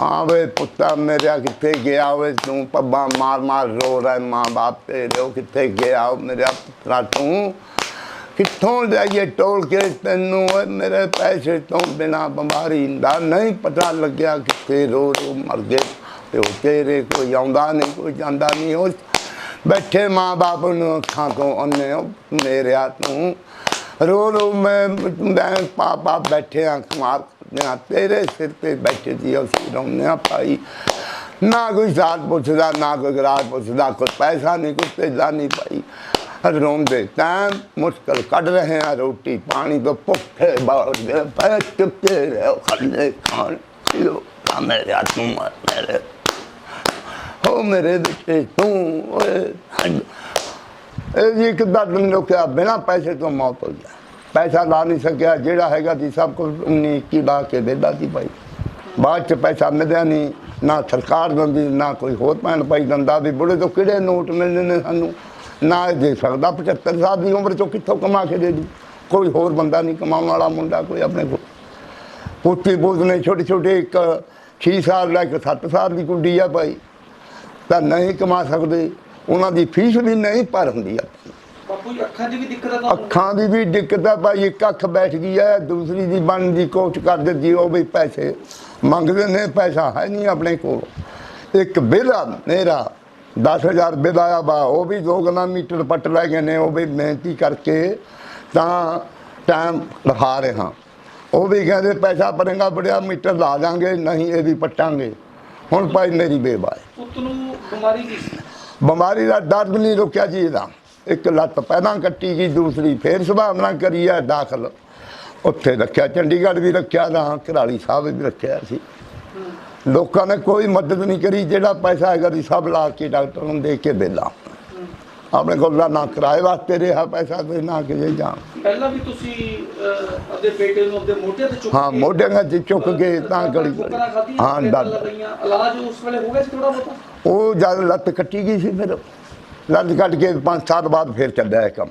ਹਾਂ ਵੇ ਪੁੱਤਾ ਮੇਰਾ ਕਿੱਥੇ ਗਿਆ ਵੇ ਤੂੰ ਪੱਬਾਂ ਮਾਰ ਮਾਰ ਰੋ ਰਿਹਾ ਮਾਂ ਬਾਪ ਤੇਰੇ, ਉਹ ਕਿੱਥੇ ਗਿਆ ਮੇਰਾ ਪੁੱਤਰਾ ਤੂੰ? ਕਿੱਥੋਂ ਲਿਆਈਏ ਟੋਲ ਕੇ ਤੈਨੂੰ ਮੇਰੇ ਪੈਸੇ ਤੋਂ ਬਿਨਾ ਬਿਮਾਰੀ ਦਾ ਨਹੀਂ ਪਤਾ ਲੱਗਿਆ ਕਿੱਥੇ ਰੋ ਰੋ ਮਰ ਗਏ। ਤੇ ਉਹ ਤੇਰੇ ਕੋਈ ਆਉਂਦਾ ਨਹੀਂ, ਕੋਈ ਜਾਂਦਾ ਨਹੀਂ। ਉਹ ਬੈਠੇ ਮਾਂ ਬਾਪ ਨੂੰ ਅੱਖਾਂ ਤੋਂ ਅੰਨੇ ਮੇਰਿਆ ਤੂੰ। ਰੋ ਰੋ ਮੈਂ ਮੈਂ ਪਾਪਾ ਬੈਠੇ ਆ ਕੁਮਾਰ ਨਾ ਤੇਰੇ ਸਿਰ ਤੇ ਬੈਠੇ ਸੀ ਅਸੀਂ ਰੋਨੇ ਆ ਭਾਈ। ਨਾ ਕੋਈ ਸਾਥ ਪੁੱਛਦਾ, ਨਾ ਕੋਈ ਗਰਾਜ ਪੁੱਛਦਾ, ਕੋਈ ਪੈਸਾ ਨਹੀਂ, ਕੋਈ ਤੇਜਾ ਨਹੀਂ ਭਾਈ। ਰੋਂਦੇ ਤਾਂ ਮੁਸ਼ਕਲ ਕੱਢ ਰਹੇ ਆ, ਰੋਟੀ ਪਾਣੀ ਤੋਂ ਭੁੱਖੇ ਬਾਹਰ ਗਏ ਪੈ ਚੁੱਕੇ ਰਹੋ ਖੱਲੇ ਖਾਣ। ਲੋ ਮੇਰੇ ਹੱਥ ਮੇਰੇ ਹੋ ਮੇਰੇ ਦਿੱਤੇ ਤੂੰ, ਓਏ। ਹੰਡ ਇਹ ਜੀ ਇੱਕ ਦਰਦ ਨੇ ਬਿਨਾ ਪੈਸੇ ਤੋਂ ਮੌਤ ਹੋ ਗਿਆ। ਪੈਸਾ ਲਾ ਨਹੀਂ ਸਕਿਆ, ਜਿਹੜਾ ਹੈਗਾ ਸੀ ਸਭ ਕੁਝ ਉਨੀ ਕੀ ਲਾ ਕੇ ਦੇਦਾ ਸੀ ਭਾਈ। ਬਾਅਦ ਚ ਪੈਸਾ ਮਿਲਿਆ ਨਹੀਂ, ਨਾ ਸਰਕਾਰ ਦਿੰਦੀ, ਨਾ ਕੋਈ ਹੋਰ ਭੈਣ ਭਾਈ ਦੰਦਾ ਵੀ ਬੁੜੇ ਤੋਂ ਕਿਹੜੇ ਨੋਟ ਮਿਲਦੇ ਨੇ ਸਾਨੂੰ? ਨਾ ਇਹ ਦੇ ਸਕਦਾ 75 ਸਾਲ ਦੀ ਉਮਰ ਚੋਂ ਕਿੱਥੋਂ ਕਮਾ ਕੇ ਦੇ ਦੀ ਕੋਈ ਹੋਰ ਬੰਦਾ ਨਹੀਂ ਕਮਾਉਣ ਵਾਲਾ ਮੁੰਡਾ ਕੋਈ ਆਪਣੇ ਕੋਲ। ਪੁੱਤੀ ਬੋਝ ਨੇ ਛੋਟੇ ਛੋਟੇ ਇੱਕ 6 ਸਾਲ ਦਾ, ਇੱਕ 7 ਸਾਲ ਦੀ ਕੁੜੀ ਆ ਭਾਈ। ਤਾਂ ਨਹੀਂ ਕਮਾ ਸਕਦੇ, ਉਹਨਾਂ ਦੀ ਫੀਸ ਵੀ ਨਹੀਂ ਭਰ ਹੁੰਦੀ ਆ। ਬਾਪੂ ਜੀ ਅੱਖਾਂ 'ਚ ਵੀ ਦਿੱਕਤ ਆ ਤੁਹਾਨੂੰ? ਅੱਖਾਂ ਦੀ ਵੀ ਦਿੱਕਤ ਆ ਭਾਈ ਇੱਕ ਅੱਖ ਬੈਠ ਗਈ ਹੈ ਦੂਸਰੀ ਦੀ ਬਣਨ ਦੀ ਕੋਸ਼ਿਸ਼ ਕਰਦੇ ਜੀ ਉਹ ਵੀ ਪੈਸੇ ਮੰਗਦੇ ਨੇ ਪੈਸਾ ਹੈ ਨਹੀਂ ਆਪਣੇ ਕੋਲ। ਇੱਕ ਬਿੱਲ ਆ ਮੇਰਾ 10000 ਬਿੱਲ ਆਇਆ ਬਾ ਉਹ ਵੀ ਦੋ ਗਣਾ ਮੀਟਰ ਪੱਟ ਲੈ ਗਏ ਨੇ ਉਹ ਵੀ ਮਿਹਨਤੀ ਕਰਕੇ ਤਾਂ ਟਾਈਮ ਲਖਾ ਰਹੇ। ਹਾਂ ਉਹ ਵੀ ਕਹਿੰਦੇ ਪੈਸਾ ਭਰੇਗਾ ਬੜਿਆ ਮੀਟਰ ਲਾ ਦਾਂਗੇ ਨਹੀਂ ਇਹ ਵੀ ਪੱਟਾਂਗੇ। ਹੁਣ ਭਾਈ ਮੇਰੀ ਹੈ ਪੁੱਤ ਨੂੰ ਬਿਮਾਰੀ ਕੀ ਸੀ? ਬਿਮਾਰੀ ਦਾ ਦਰਦ ਨਹੀਂ ਰੁਕਿਆ ਜੀ ਇਹਦਾ। ਇੱਕ ਲੱਤ ਪਹਿਲਾਂ ਕੱਟੀ ਗਈ ਦੂਸਰੀ ਫੇਰ ਸੁਭਾਵਨਾ ਕਰੀ ਹੈ ਦਾਖਲ। ਉੱਥੇ ਰੱਖਿਆ ਚੰਡੀਗੜ੍ਹ ਵੀ ਰੱਖਿਆ ਦਾ ਘਰਾਲੀ ਸਾਹਿਬ ਵੀ ਰੱਖਿਆ ਸੀ। ਲੋਕਾਂ ਨੇ ਕੋਈ ਮਦਦ ਨਹੀਂ ਕਰੀ ਜਿਹੜਾ ਪੈਸਾ ਹੈਗਾ ਸੀ ਸਭ ਲਾ ਕੇ ਡਾਕਟਰ ਨੂੰ ਦੇ ਕੇ ਬੇਲਾ ਆਪਣੇ ਕੋਲ ਨਾ- ਨਾ ਕਿਰਾਏ ਵਾਸਤੇ ਰਿਹਾ ਪੈਸਾ ਤੇ ਨਾ ਕਿਤੇ ਜਾ ਪਹਿਲਾਂ ਵੀ ਤੁਸੀਂ ਆਪਦੇ ਬੇਟੇ ਨੂੰ ਆਪਦੇ ਮੋਢੇ ਤੇ ਚੁੱਕ ਹਾਂ ਮੋਢਿਆਂ 'ਚ ਚੁੱਕ ਕੇ ਤਾਂ ਗਲੀ ਹਾਂ ਲਗਾਈਆਂ। ਇਲਾਜ ਉਸ ਵੇਲੇ ਹੋ ਗਿਆ ਸੀ ਥੋੜਾ ਬਹੁਤਾ? ਉਹ ਜਦ ਲੱਤ ਕੱਟੀ ਗਈ ਸੀ ਫਿਰ। ਲੱਤ ਕੱਟ ਕੇ ਪੰਜ ਸਾਲ ਬਾਅਦ ਫਿਰ ਚੱਲਿਆ ਇਹ ਕੰਮ।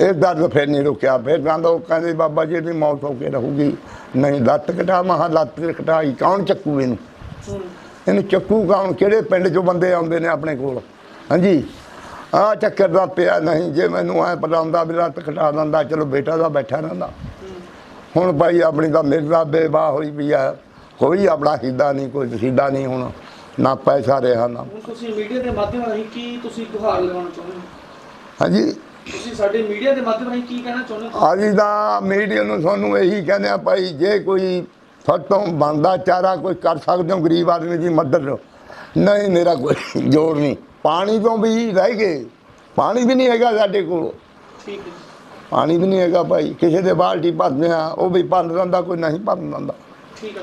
ਇਹ ਦਰਦ ਫਿਰ ਨਹੀਂ ਰੁਕਿਆ। ਫਿਰ ਕਹਿੰਦਾ ਉਹ ਕਹਿੰਦੇ ਬਾਬਾ ਜੀ ਦੀ ਮੌਤ ਹੋ ਕੇ ਰਹੂਗੀ। ਨਹੀਂ, ਲੱਤ ਕਟਾ ਮਹਾ ਲੱਤ ਕਟਾਈ ਕੌਣ ਚੱਕੂ ਇਹਨੂੰ? ਇਹਨੂੰ ਚੱਕੂ ਕੌਣ ਕਿਹੜੇ ਪਿੰਡ ਚੋਂ ਬੰਦੇ ਆਉਂਦੇ ਨੇ ਆਪਣੇ ਕੋਲ? ਹਾਂਜੀ? ਆ ਚੱਕਰ ਦਾ ਪਿਆ ਨਹੀਂ, ਜੇ ਮੈਨੂੰ ਐ ਪਤਾ ਹੁੰਦਾ ਵੀ ਲੱਤ ਕਟਾ ਦਿੰਦਾ, ਚਲੋ ਬੇਟਾ ਦਾ ਬੈਠਾ ਰਹਿੰਦਾ। ਹੁਣ ਭਾਈ ਆਪਣੀ ਤਾਂ ਮਿਰਜ਼ਾ ਬੇਵਾ ਹੋਈ ਵੀ ਆ। ਕੋਈ ਆਪਣਾ ਹਿੱਦਾ ਨਹੀਂ, ਕੋਈ ਵਸੀਦਾ ਨਹੀਂ ਹੁਣ। ਨਾ ਪੈਸਾ ਰਿਹਾ ਨਾ। ਹੁਣ ਤੁਸੀਂ ਮੀਡੀਆ ਦੇ ਮਾਧਿਅਮ ਰਾਹੀਂ ਕੀ ਤੁਸੀਂ ਗੁਹਾਰ ਲਗਾਉਣਾ ਚਾਹੁੰਦੇ ਹੋ? ਹਾਂਜੀ। ਤੁਸੀਂ ਸਾਡੇ ਮੀਡੀਆ ਦੇ ਮਾਧਿਅਮ ਰਾਹੀਂ ਕੀ ਕਹਿਣਾ ਚਾਹੁੰਦੇ ਹੋ? ਅਸੀਂ ਤਾਂ ਮੀਡੀਆ ਨੂੰ ਤੁਹਾਨੂੰ ਇਹੀ ਕਹਿੰਦੇ ਆ ਭਾਈ ਜੇ ਕੋਈ ਫਟੋਂ ਬੰਦਾ ਚਾਰਾ ਕੋਈ ਕਰ ਸਕਦੇ ਹੋ ਗਰੀਬ ਆਦਮੀ ਦੀ ਮਦਦ। ਨਹੀਂ ਮੇਰਾ ਕੋਈ ਜੋੜ ਨਹੀਂ। ਪਾਣੀ ਤੋਂ ਵੀ ਰਹਿ ਗਏ। ਪਾਣੀ ਵੀ ਨਹੀਂ ਹੈਗਾ ਸਾਡੇ ਕੋਲ। ਠੀਕ ਹੈ ਪਾਣੀ ਵੀ ਨਹੀਂ ਹੈਗਾ ਭਾਈ। ਕਿਸੇ ਦੇ ਬਾਲਟੀ ਭਰਦੇ ਆ ਉਹ ਵੀ ਭਰ ਦਿੰਦਾ ਕੋਈ ਨਹੀਂ ਭਰ ਦਿੰਦਾ। ਠੀਕ ਹੈ